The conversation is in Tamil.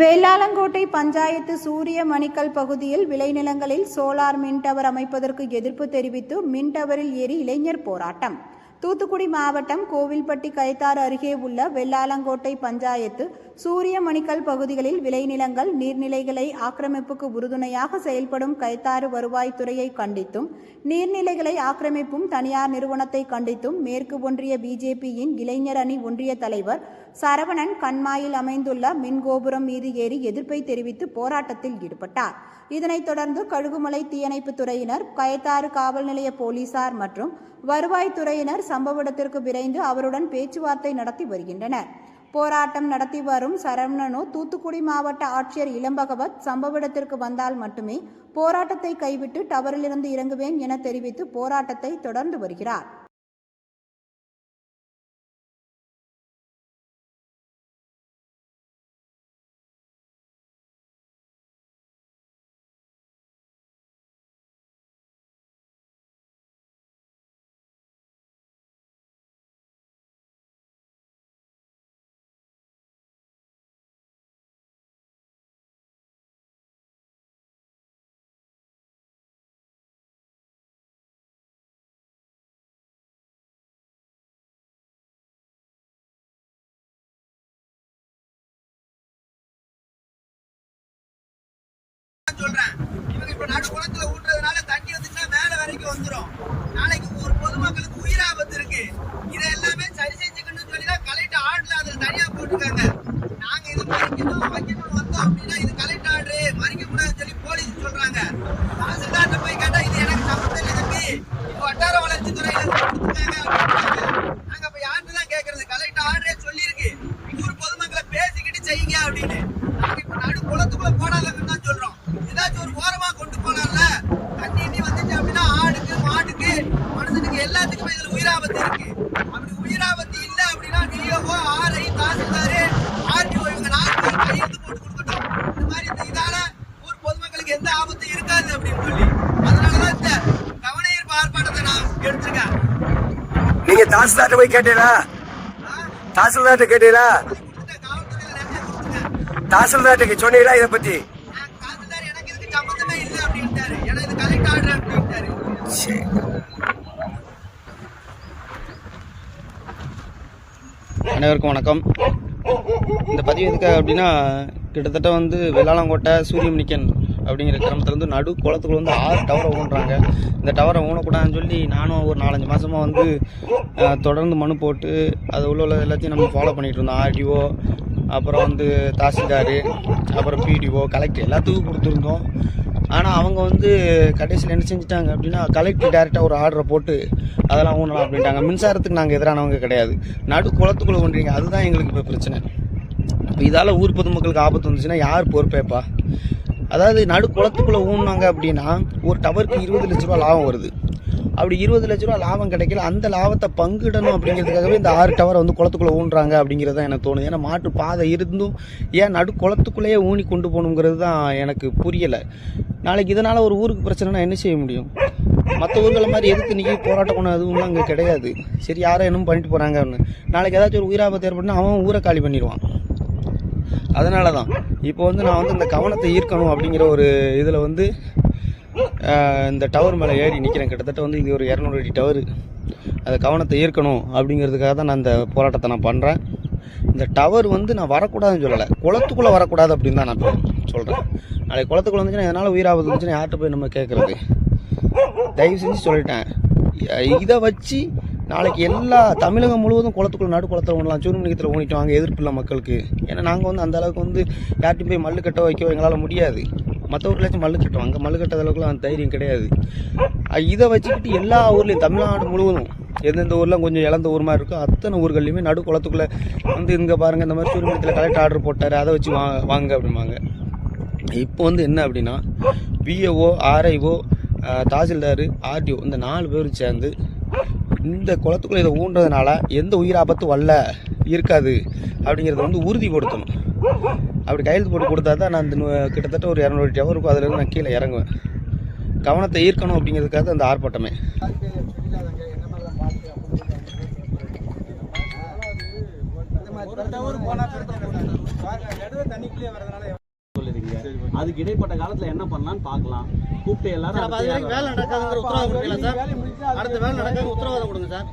வேளாளங்கோட்டை பஞ்சாயத்து சூரிய மணிக்கல் பகுதியில் விளைநிலங்களில் சோலார் மின் டவர் அமைப்பதற்கு எதிர்ப்பு தெரிவித்து மின் டவரில் ஏறி இளைஞர் போராட்டம். தூத்துக்குடி மாவட்டம் கோவில்பட்டி கைத்தாறு அருகே உள்ள வெள்ளாளங்கோட்டை பஞ்சாயத்து சூரியமணிக்கல் பகுதிகளில் விளைநிலங்கள் நீர்நிலைகளை ஆக்கிரமிப்புக்கு உறுதுணையாக செயல்படும் கைத்தாறு வருவாய்த்துறையை கண்டித்தும் நீர்நிலைகளை ஆக்கிரமிப்பும் தனியார் நிறுவனத்தை கண்டித்தும் மேற்கு ஒன்றிய பிஜேபியின் இளைஞர் அணி ஒன்றிய தலைவர் சரவணன் கண்மாயில் அமைந்துள்ள மின் கோபுரம் மீது ஏறி எதிர்ப்பை தெரிவித்து போராட்டத்தில் ஈடுபட்டார். இதனைத் தொடர்ந்து கழுகுமலை தீயணைப்பு துறையினர் கயத்தாறு காவல் நிலைய போலீசார் மற்றும் வருவாய்த்துறையினர் சம்பவ இடத்திற்கு விரைந்து அவருடன் பேச்சுவார்த்தை நடத்தி வருகின்றனர். போராட்டம் நடத்தி வரும் சரவணனு தூத்துக்குடி மாவட்ட ஆட்சியர் இளம்பகவத் சம்பவ இடத்திற்கு வந்தால் மட்டுமே போராட்டத்தை கைவிட்டு டவரிலிருந்து இறங்குவேன் என தெரிவித்து போராட்டத்தை தொடர்ந்து வருகிறார். சொல்றேன். இவங்க இப்ப நடு குளத்துல ஊட்டுறதுனால தண்ணி வந்துச்சுன்னா மேல வரைக்கும் வந்துடும் நாளைக்கு ஒரு பொதுமக்களுக்கு உயிராபத்து இருக்கு. இதை எல்லாமே சரி செஞ்சுக்கணும்னு சொல்லி தான் கலெக்டர் ஆர்டர்ல அதுல தனியா போட்டிருக்காங்க. நாங்க இது மறிக்கணும் வைக்கணும்னு வந்தோம் அப்படின்னா இது கலெக்டர் ஆர்டர் மறிக்க கூடாதுன்னு சொல்லி போலீஸ் சொல்றாங்க. தாசில்தார்ட்ட போய் கேட்டா இது எனக்கு சம்பந்தம் இல்லை தம்பி. இது வட்டார வளர்ச்சி துறையில கொடுத்துருக்காங்க. இருக்காது அப்படின்னு சொல்லி. அதனாலதான் இந்த கவன ஈர்ப்பு ஆர்ப்பாட்டத்தை நான் எடுத்திருக்கேன். நீங்க தாசில்தார்ட்ட போய் கேட்டீங்களா? தாசில்தார்ட்ட கேட்டீங்களா? தாசில்தார்ட்ட சொன்னீங்களா இதை பத்தி? சரி. அனைவருக்கும் வணக்கம். இந்த பதிவு எதுக்காக அப்படின்னா கிட்டத்தட்ட வந்து வெள்ளாளங்கோட்டை சூரியமணிக்கன் அப்படிங்கிற கிரமத்தில் வந்து நடு குளத்துக்குள்ள வந்து ஆறு டவரை ஊன்றாங்க. இந்த டவரை ஊனக்கூடாதுன்னு சொல்லி நானும் ஒரு நாலஞ்சு மாதமாக வந்து தொடர்ந்து மனு போட்டு அது உள்ள எல்லாத்தையும் நம்ம ஃபாலோ பண்ணிகிட்டு இருந்தோம். ஆர்டிஓ அப்புறம் வந்து தாசில்தார் அப்புறம் பிடிஓ கலெக்டர் எல்லாத்துக்கும் கொடுத்துருந்தோம். ஆனால் அவங்க வந்து கடைசியில் என்ன செஞ்சிட்டாங்க அப்படின்னா கலெக்டர் டேரெக்டாக ஒரு ஆர்டரை போட்டு அதெல்லாம் ஊனலாம் அப்படின்ட்டாங்க. மின்சாரத்துக்கு நாங்கள் எதிரானவங்க கிடையாது. நடு குளத்துக்குள்ளே ஒன்றீங்க அதுதான் எங்களுக்கு இப்போ பிரச்சனை. இப்போ இதால் ஊர் பொதுமக்களுக்கு ஆபத்து வந்துச்சுன்னா யார் பொறுப்பேப்பா? அதாவது நடு குளத்துக்குள்ளே ஊன்னாங்க அப்படின்னா ஒரு டவருக்கு இருபது லட்ச ரூபா லாபம் வருது. அப்படி இருபது லட்ச ரூபா லாபம் கிடைக்கல. அந்த லாபத்தை பங்கிடணும் அப்படிங்கிறதுக்காகவே இந்த ஆறு டவரை வந்து குளத்துக்குள்ளே ஊன்றாங்க அப்படிங்கிறது தான் எனக்கு தோணுது. ஏன்னா மாட்டு பாதை இருந்தும் ஏன் நடு குளத்துக்குள்ளேயே ஊனி கொண்டு போகணுங்கிறது தான் எனக்கு புரியலை. நாளைக்கு இதனால் ஒரு ஊருக்கு பிரச்சனைனா என்ன செய்ய முடியும்? மற்ற ஊர்களை மாதிரி எதுக்கு நிற்கி போராட்டம் கொண்டு அதுவும் அங்கே கிடையாது. சரி யாரும் என்னமோ பண்ணிட்டு அப்படின்னு நாளைக்கு ஏதாச்சும் ஒரு உயிராபத்து ஏற்பட்டுனா அவன் ஊரை காலி பண்ணிடுவான். அதனால தான் இப்போ வந்து நான் வந்து இந்த கவனத்தை ஈர்க்கணும் அப்படிங்கிற ஒரு இதில் வந்து இந்த டவர் மேலே ஏறி நிற்கிறேன் கிட்டத்தட்ட வந்து இது ஒரு இரநூறு அடி டவர் அந்த கவனத்தை ஈர்க்கணும் அப்படிங்கிறதுக்காக தான் நான் இந்த போராட்டத்தை நான் பண்ணுறேன் இந்த டவர் வந்து நான் வரக்கூடாதுன்னு சொல்லலை. குளத்துக்குள்ளே வரக்கூடாது அப்படின்னு தான் நான் சொல்கிறேன் நாளைக்கு குளத்துக்குள்ள வந்துச்சுன்னா எதனால் உயிராபத்து இருந்துச்சுன்னா யார்கிட்ட போய் நம்ம கேட்குறது தயவு செஞ்சு சொல்லிட்டேன். இதை வச்சு நாளைக்கு எல்லா தமிழகம் முழுவதும் குளத்துக்குள்ள நடு குளத்தில் ஓடலாம். சூரியமணிக்கத்தில் ஊனிட்டு வாங்க எதிர்ப்பு இல்லை மக்களுக்கு. ஏன்னா நாங்கள் வந்து அந்த அளவுக்கு வந்து யார்ட்டும் போய் மல்லு கட்ட வைக்க எங்களால் முடியாது. மற்ற ஊர்லேயாச்சும் மல்லு கட்டுவோம். அங்கே மல்லு கட்டாத அளவுக்குலாம் அந்த தைரியம் கிடையாது. இதை வச்சுக்கிட்டு எல்லா ஊர்லேயும் தமிழ்நாடு முழுவதும் எந்தெந்த ஊரில் கொஞ்சம் இழந்த ஊர் மாதிரி இருக்கோ அத்தனை ஊர்கள்லையுமே நடு குளத்துக்குள்ளே வந்து இங்கே பாருங்கள் இந்த மாதிரி சூரியமணிக்கத்தில் கலெக்டர் ஆர்டர் போட்டார். அதை வச்சு வா வாங்க அப்படிம்பாங்க. இப்போ வந்து என்ன அப்படின்னா விஏஓ ஆர்ஐஓ தாசில்தார் ஆர்டிஓ இந்த நாலு பேரும் சேர்ந்து இந்த குளத்துக்குள்ள இதை ஊன்றதுனால எந்த உயிர் ஆபத்தும் வரல இருக்காது அப்படிங்கிறத வந்து உறுதிப்படுத்தணும். அப்படி கையெழுத்து போட்டு கொடுத்தா தான் நான் இந்த கிட்டத்தட்ட ஒரு இரநூறு டவருக்கு அதில் நான் கீழே இறங்குவேன். கவனத்தை ஈர்க்கணும் அப்படிங்கிறதுக்காக அந்த ஆர்ப்பாட்டமே. இருக்குங்க அதுக்கு இடைப்பட்ட காலத்துல என்ன பண்ணலாம்னு பார்க்கலாம். கூப்பிட்டு எல்லாரும் வேலை நடக்காதுங்கிற உத்தரவாதம் கொடுக்கல சார். அடுத்த வேலை நடக்காது உத்தரவாதம் கொடுங்க சார்.